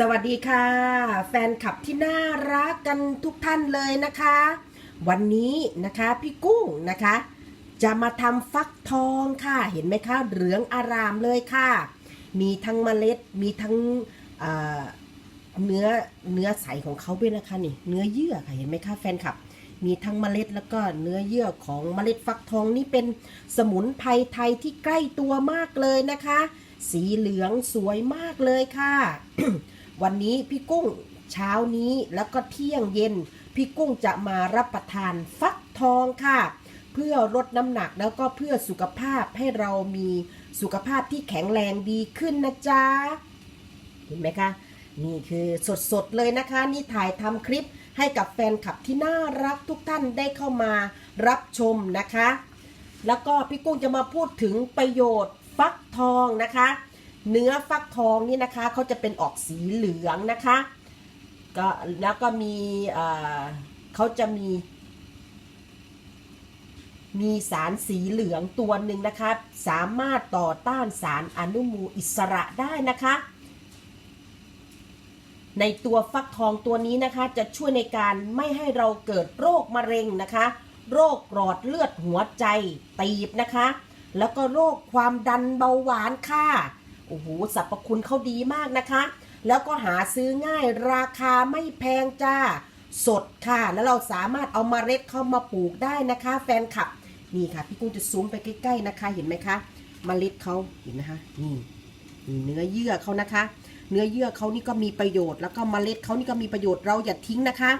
สวัสดีค่ะ แฟนคลับที่น่ารักกันทุกท่านเลยนะคะ วันนี้นะคะพี่กุ้งนะคะ จะมาทำฟักทองค่ะ เห็นไหมคะเหลืองอารามเลยค่ะ มีทั้งเมล็ดมีทั้งเนื้อเนื้อใสของเขาด้วยนะคะนี่เนื้อเยื่อค่ะเห็นไหมคะแฟนคลับ มีทั้งเมล็ดแล้วก็เนื้อเยื่อของเมล็ดฟักทองนี่เป็นสมุนไพรไทยที่ใกล้ตัวมากเลยนะคะ สีเหลืองสวยมากเลยค่ะ วันนี้พี่กุ้งเช้านี้แล้วก็เที่ยงเย็น พี่กุ้งจะมารับประทานฟักทองค่ะ เพื่อลดน้ำหนักแล้วก็เพื่อสุขภาพให้เรามีสุขภาพที่แข็งแรงดีขึ้นนะจ๊ะเห็นไหมคะนี่คือสดๆเลยนะคะ นี่ถ่ายทำคลิปให้กับแฟนคลับที่น่ารักทุกท่านได้เข้ามารับชมนะคะ แล้วก็พี่กุ้งจะมาพูดถึงประโยชน์ฟักทองนะคะ เนื้อฟักทองนี่นะคะเขาจะเป็นออกสีเหลืองนะคะก็แล้วก็มีเขาจะมี มีสารสีเหลืองตัวหนึ่งนะคะ สามารถต่อต้านสารอนุมูลอิสระได้นะคะ ในตัวฟักทองตัวนี้นะคะ จะช่วยในการไม่ให้เราเกิดโรคมะเร็งนะคะ โรคหลอดเลือดหัวใจตีบนะคะ แล้วก็โรคความดันเบาหวานค่ะ โอ้โหสรรพคุณเขาดีมากนะคะ แล้วก็หาซื้อง่ายราคาไม่แพงจ้า สดค่ะ แล้วเราสามารถเอามาเมล็ดเข้ามาปลูกได้นะคะ แฟนคลับ นี่ค่ะ พี่กุ้งจะซูมไปใกล้ ๆนะคะ เห็นไหมคะมเมล็ดเขาเห็นนะคะนี่นี่เนื้อเยื่อเขานะคะ เนื้อเยื่อเขานี่ก็มีประโยชน์ แล้วก็มเมล็ดเขานี่ก็มีประโยชน์เราอย่าทิ้งนะคะ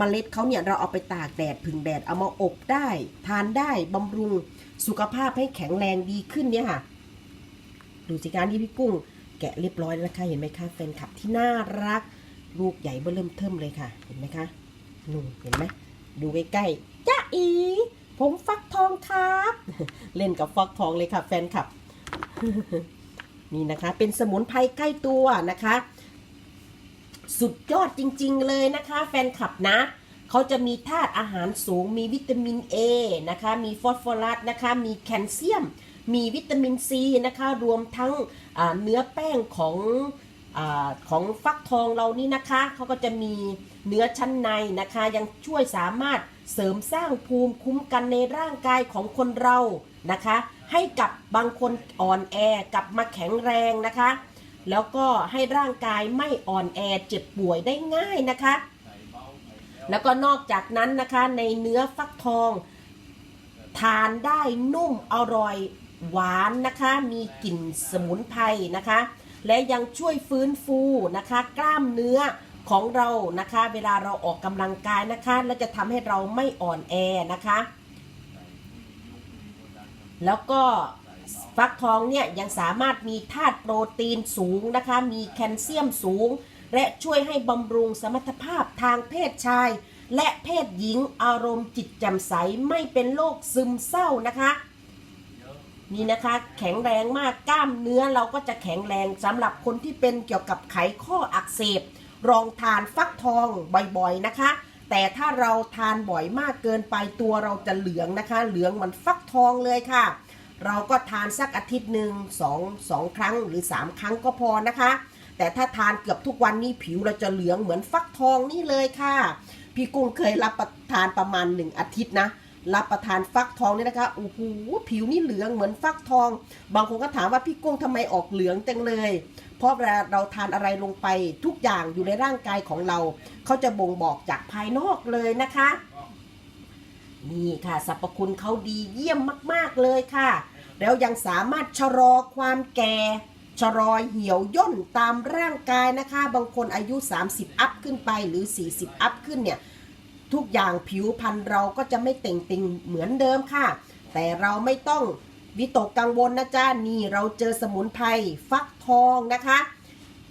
มเมล็ดเขาเนี่ยเราเอาไปตากแดดผึ่งแดดเอามาอบได้ ทานได้บำรุงสุขภาพให้แข็งแรงดีขึ้นเนี่ยค่ะ ดูสิการที่พี่กุ้งแกะเรียบร้อยแล้วนะคะเห็นไหมคะแฟนคลับที่น่ารักลูกใหญ่เบ้อเริ่มเทิมเลยค่ะ เห็นไหมคะนู่นเห็นไหมดูใกล้ๆจ้าอี ผมฟักทองครับ เล่นกับฟักทองเลยค่ะ แฟนคลับ นี่นะคะ เป็นสมุนไพรใกล้ตัวนะคะ สุดยอดจริง ๆ เลยนะคะ แฟนคลับนะเขาจะมีธาตุอาหารสูง มีวิตามิน A นะคะ มีฟอสฟอรัสนะคะ มีแคลเซียม มีวิตามินซีนะคะรวมทั้งเนื้อแป้งของอของฟักทองเรานี่นะคะเขาก็จะมีเนื้อชั้นในนะคะ ยังช่วยสามารถเสริมสร้างภูมิคุ้มกันในร่างกายของคนเรานะคะ ให้กับบางคนอ่อนแอกลับมาแข็งแรงนะคะ แล้วก็ให้ร่างกายไม่อ่อนแอเจ็บป่วยได้ง่ายนะคะ แล้วก็นอกจากนั้นนะคะในเนื้อฟักทอง ทานได้นุ่มอร่อย หวานนะคะ มีกลิ่นสมุนไพรนะคะ และยังช่วยฟื้นฟูนะคะ กล้ามเนื้อของเรานะคะ เวลาเราออกกำลังกายนะคะ และจะทำให้เราไม่อ่อนแอนะคะ แล้วก็ฟักทองเนี่ยยังสามารถมีธาตุโปรตีนสูงนะคะ มีแคลเซียมสูง และช่วยให้บำรุงสมรรถภาพทางเพศชาย และเพศหญิงอารมณ์จิตแจ่มใสไม่เป็นโรคซึมเศร้านะคะ นี่นะคะ แข็งแรงมากกล้ามเนื้อเราก็จะแข็งแรงสำหรับคนที่เป็นเกี่ยวกับไขข้ออักเสบลองทานฟักทองบ่อยๆนะคะ แต่ถ้าเราทานบ่อยมากเกินไปตัวเราจะเหลืองนะคะ เหลืองเหมือนฟักทองเลยค่ะ เราก็ทานสักอาทิตย์หนึ่งสองสองครั้งหรือสามครั้งก็พอนะคะ แต่ถ้าทานเกือบทุกวันนี้ผิวเราจะเหลืองเหมือนฟักทองนี่เลยค่ะ พี่กุ้งเคยรับประทานประมาณหนึ่งอาทิตย์นะ รับประทานฟักทองเนี่ยนะคะโอ้โหผิวนี่เหลืองเหมือนฟักทอง บางคนก็ถามว่าพี่กุ้งทำไมออกเหลืองจังเลย เพราะเวลาเราทานอะไรลงไปทุกอย่างอยู่ในร่างกายของเรา เขาจะบ่งบอกจากภายนอกเลยนะคะ นี่ค่ะสรรพคุณเขาดีเยี่ยมมาก ๆเลยค่ะ แล้วยังสามารถชะลอความแก่ชะลอเหี่ยวย่นตามร่างกายนะคะ บางคนอายุ 30 อัพขึ้นไปหรือ 40 อัพขึ้นเนี่ย ทุกอย่างผิวพรรณเราก็จะไม่เต่งติงเหมือนเดิมค่ะ แต่เราไม่ต้องวิตกกังวลนะจ๊ะนี่เราเจอสมุนไพรฟักทองนะคะ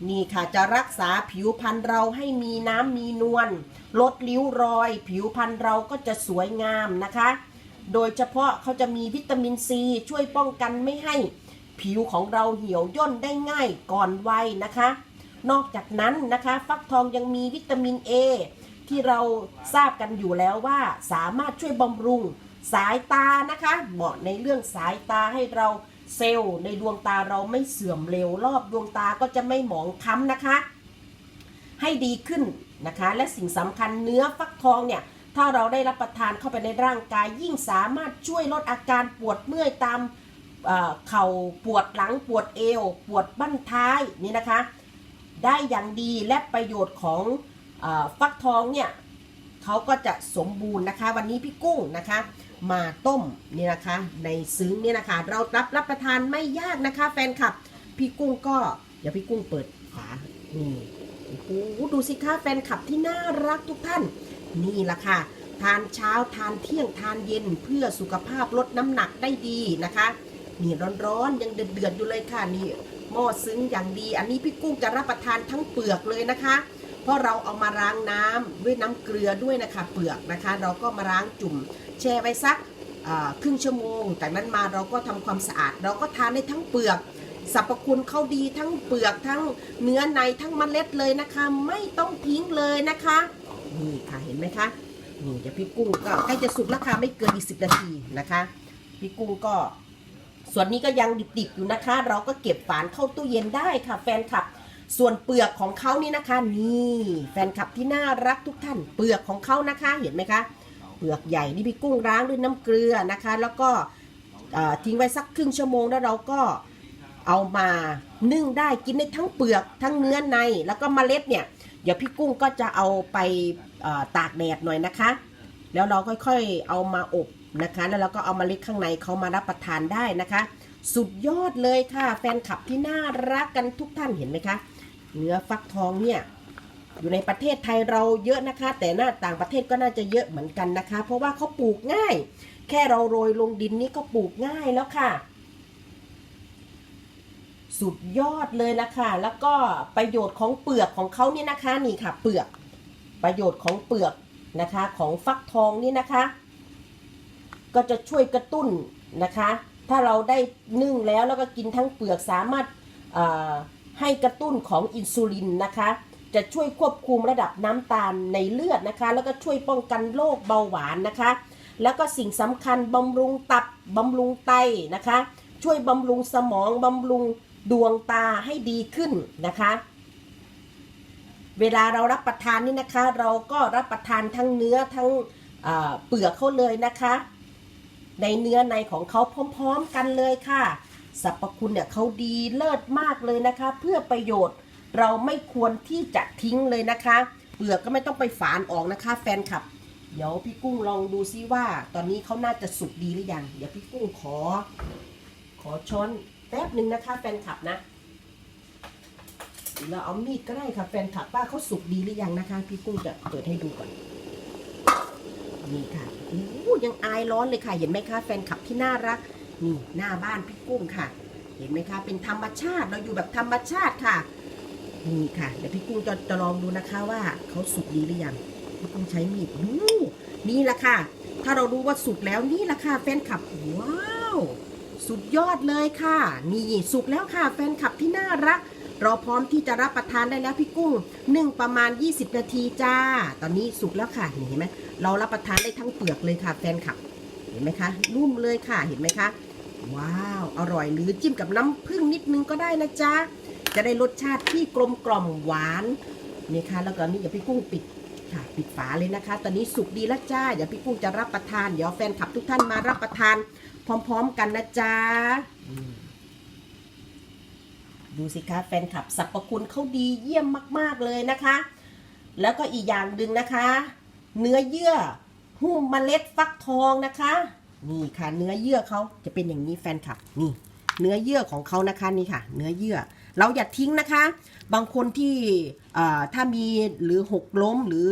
นี่ค่ะจะรักษาผิวพรรณเราให้มีน้ำมีนวลลดริ้วรอย ผิวพรรณเราก็จะสวยงามนะคะ โดยเฉพาะเขาจะมีวิตามินซีช่วยป้องกันไม่ให้ ผิวของเราเหี่ยวย่นได้ง่ายก่อนวัยนะคะ นอกจากนั้นนะคะ ฟักทองยังมีวิตามิน A ที่เราทราบกันอยู่แล้วว่า สามารถช่วยบำรุงสายตานะคะเหมาะในเรื่องสายตาให้เราเซลล์ในดวงตาเราไม่เสื่อมเร็วรอบดวงตาก็จะไม่หมองคล้ำนะคะ ให้ดีขึ้นนะคะ และสิ่งสำคัญเนื้อฟักทองเนี่ยถ้าเราได้รับประทานเข้าไปในร่างกาย ยิ่งสามารถช่วยลดอาการปวดเมื่อยตามเอ่อเข่าปวดหลังปวดเอว ปวดบั้นท้ายนี่นะคะ ได้อย่างดีและประโยชน์ของ ฟักทองเนี่ยเขาก็จะสมบูรณ์นะคะ วันนี้พี่กุ้งนะคะ มาต้มนี่นะคะ ในซึ้งเนี่ยนะคะ เรารับรับประทานไม่ยากนะคะ แฟนคลับพี่กุ้งก็เดี๋ยวพี่กุ้งเปิดฝานี่โอ้โหดูสิคะแฟนคลับที่น่ารักทุกท่าน นี่แหละค่ะ ทานเช้าทานเที่ยงทานเย็นเพื่อสุขภาพลดน้ำหนักได้ดีนะคะนี่ร้อนๆยังเดือดๆอยู่เลยค่ะนี่หม้อซึ้งอย่างดี อันนี้พี่กุ้งจะรับประทานทั้งเปลือกเลยนะคะ เพราะเราเอามาล้างน้ำด้วยน้ำเกลือด้วยนะคะเปลือกนะคะ เราก็มาล้างจุ่ม แช่ไว้สักครึ่งชั่วโมง จากนั้นมาเราก็ทำความสะอาด เราก็ทานได้ทั้งเปลือกสรรพคุณเขาดีทั้งเปลือกทั้งเนื้อในทั้งเมล็ดเลยนะคะ ไม่ต้องทิ้งเลยนะคะนี่ค่ะเห็นไหมคะนี่เดี๋ยวพี่กุ้งก็ใกล้จะสุกแล้วค่ะไม่เกินอีกสิบนาทีนะคะ พี่กุ้งก็ส่วนนี้ก็ยังดิบๆอยู่นะคะ เราก็เก็บฝานเข้าตู้เย็นได้ค่ะแฟนคลับ ส่วนเปลือกของเขานี่นะคะนี่แฟนคลับที่น่ารักทุกท่าน เปลือกของเขานะคะเห็นไหมคะ เปลือกใหญ่นี่พี่กุ้งล้างด้วยน้ำเกลือนะคะ แล้วก็ทิ้งไว้สักครึ่งชั่วโมงแล้วเราก็เอามานึ่งได้กินได้ทั้งเปลือกทั้งเนื้อในแล้วก็เมล็ดเนี่ยเดี๋ยวพี่กุ้งก็จะเอาไปตากแดดหน่อยนะคะ แล้วเราค่อยๆเอามาอบนะคะ แล้วเราก็เอามาเล็ดข้างในเขามารับประทานได้นะคะ สุดยอดเลยค่ะ แฟนคลับที่น่ารักกันทุกท่านเห็นไหมคะ เนื้อฟักทองเนี่ยอยู่ในประเทศไทยเราเยอะนะคะ แต่หน้าต่างประเทศก็น่าจะเยอะเหมือนกันนะคะ เพราะว่าเขาปลูกง่าย แค่เราโรยลงดินนี่ก็ปลูกง่ายแล้วค่ะ สุดยอดเลยนะคะ แล้วก็ประโยชน์ของเปลือกของเขานี่นะคะ นี่ค่ะ เปลือก ประโยชน์ของเปลือกนะคะ ของฟักทองนี่นะคะ ก็จะช่วยกระตุ้นนะคะ ถ้าเราได้นึ่งแล้วแล้วก็กินทั้งเปลือกสามารถ ให้กระตุ้นของอินซูลินนะคะ จะช่วยควบคุมระดับน้ำตาลในเลือดนะคะ แล้วก็ช่วยป้องกันโรคเบาหวานนะคะ แล้วก็สิ่งสำคัญบำรุงตับบำรุงไตนะคะ ช่วยบำรุงสมองบำรุงดวงตาให้ดีขึ้นนะคะ เวลาเรารับประทานนี่นะคะ เราก็รับประทานทั้งเนื้อทั้งเปลือกเขาเลยนะคะ ในเนื้อในของเขาพร้อม ๆ กันเลยค่ะ สรรพคุณเนี่ยเขาดีเลิศมากเลยนะคะ เพื่อประโยชน์เราไม่ควรที่จะทิ้งเลยนะคะ เปลือกก็ไม่ต้องไปฝานออกนะคะ แฟนคลับ เดี๋ยวพี่กุ้งลองดูซิว่า ตอนนี้เขาน่าจะสุกดีหรือยัง เดี๋ยวพี่กุ้งขอ ขอช้อนแป๊บหนึ่งนะคะแฟนคลับนะเราเอามีดก็ได้ค่ะแฟนคลับว่าเขาสุกดีหรือยังนะคะ พี่กุ้งจะเปิดให้ดูก่อนนี่ค่ะโอ้ยังอายร้อนเลยค่ะ เห็นไหมคะแฟนคลับที่น่ารัก นี่หน้าบ้านพี่กุ้งค่ะ เห็นไหมคะ เป็นธรรมชาติเราอยู่แบบธรรมชาติค่ะ นี่ค่ะ เดี๋ยวพี่กุ้งจะจะลองดูนะคะว่าเขาสุกดีหรือยังพี่กุ้งใช้มีดดูนี่แหละค่ะ ถ้าเรารู้ว่าสุกแล้วนี่แหละค่ะแฟนคลับว้าวสุดยอดเลยค่ะ นี่สุกแล้วค่ะแฟนคลับที่น่ารักเราพร้อมที่จะรับประทานได้แล้วพี่กุ้งนึ่งประมาณ 20 นาทีจ้า ตอนนี้สุกแล้วค่ะเห็นไหมเรารับประทานได้ทั้งเปลือกเลยค่ะแฟนคลับ เห็นไหมคะนุ่มเลยค่ะเห็นไหมคะ ว้าว อร่อยหรือจิ้มกับน้ำผึ้งนิดนึงก็ได้นะจ๊ะ จะได้รสชาติที่กลมกล่อมหวานนี่ค่ะแล้วก็นี่เดี๋ยวพี่กุ้งปิดค่ะปิดฝาเลยนะคะ ตอนนี้สุกดีแล้วจ้าเดี๋ยวพี่กุ้งจะรับประทาน เดี๋ยวแฟนคลับทุกท่านมารับประทาน พร้อม ๆ กันนะจ๊ะดูสิคะแฟนคลับสรรพคุณเขาดีเยี่ยมมาก ๆเลยนะคะ แล้วก็อีกอย่างหนึ่งนะคะ เนื้อเยื่อหุ้มเมล็ดฟักทองนะคะ นี่ค่ะ เนื้อเยื่อเขาจะเป็นอย่างนี้แฟนคลับนี่ เนื้อเยื่อของเขานะคะนี่ค่ะ เนื้อเยื่อ เราอย่าทิ้งนะคะ บางคนที่ถ้ามีหรือหกล้มหรือ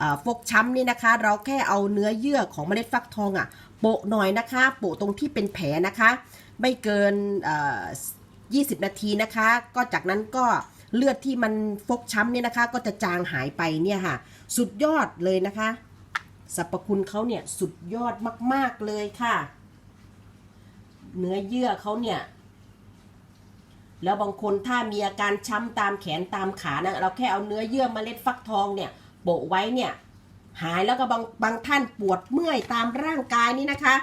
อฟกช้ำนี่นะคะ เราแค่เอาเนื้อเยื่อของเมล็ดฟักทองอะ่ะโปะหน่อยนะคะ โปะตรงที่เป็นแผลนะคะ ไม่เกินเอ่อ20 นาทีนะคะ ก็จากนั้นก็เลือดที่มันฟกช้ำเนี่ยนะคะ ก็จะจางหายไปเนี่ยค่ะ สุดยอดเลยนะคะ สรรพคุณเขาเนี่ยสุดยอดมาก ๆ เลยค่ะ เนื้อเยื่อเขาเนี่ย แล้วบางคนถ้ามีอาการช้ำตามแขนตามขานะเราแค่เอาเนื้อเยื่อเมล็ดฟักทองเนี่ยโปะไว้เนี่ย หายแล้วก็บางบางท่านปวดเมื่อยตามร่างกายนี่นะคะ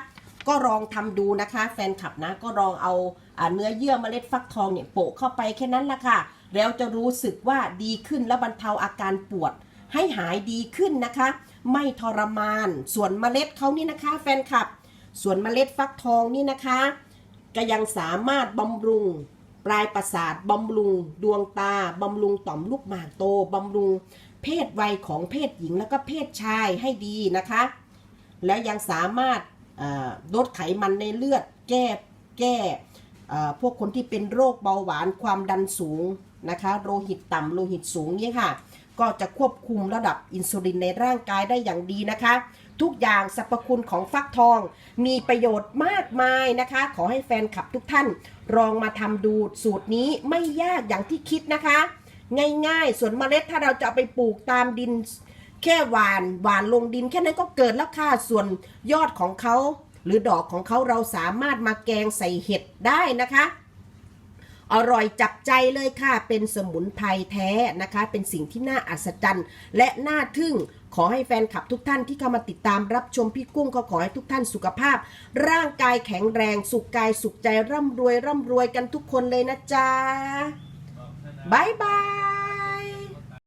ก็ลองทำดูนะคะ แฟนคลับนะก็ลองเอาเนื้อเยื่อเมล็ดฟักทองเนี่ยโปะเข้าไปแค่นั้นละค่ะ แล้วจะรู้สึกว่าดีขึ้นและบรรเทาอาการปวดให้หายดีขึ้นนะคะ ไม่ทรมาน ส่วนเมล็ดเขานี่นะคะ แฟนคลับ ส่วนเมล็ดฟักทองนี่นะคะ ก็ยังสามารถบำรุงปลายประสาทบำรุงดวงตาบำรุงต่อมลูกหมากโตบำรุงเพศวัยของเพศหญิงแล้วก็เพศชายให้ดีนะคะ แล้วยังสามารถลดไขมันในเลือด แก้แก้พวกคนที่เป็นโรคเบาหวานความดันสูงนะคะ โลหิตต่ำโลหิตสูงนี่ค่ะ ก็จะควบคุมระดับอินซูลินในร่างกายได้อย่างดีนะคะ ทุกอย่างสรรพคุณของฟักทอง มีประโยชน์มากมายนะคะ ขอให้แฟนคลับทุกท่านลองมาทำดูสูตรนี้ไม่ยากอย่างที่คิดนะคะ ง่ายๆ ส่วนเมล็ดถ้าเราจะไปปลูกตามดิน แค่หวานหวานลงดินแค่นั้นก็เกิดแล้วค่ะส่วนยอดของเขาหรือดอกของเขาเราสามารถมาแกงใส่เห็ดได้นะคะ อร่อยจับใจเลยค่ะ เป็นสมุนไพรแท้นะคะ เป็นสิ่งที่น่าอัศจรรย์และน่าทึ่ง ขอให้แฟนคลับทุกท่านที่เข้ามาติดตามรับชมพี่กุ้งก็ขอให้ทุกท่านสุขภาพ ร่างกายแข็งแรง สุขกายสุขใจร่ำรวยร่ำรวยกันทุกคนเลยนะจ๊ะบายบาย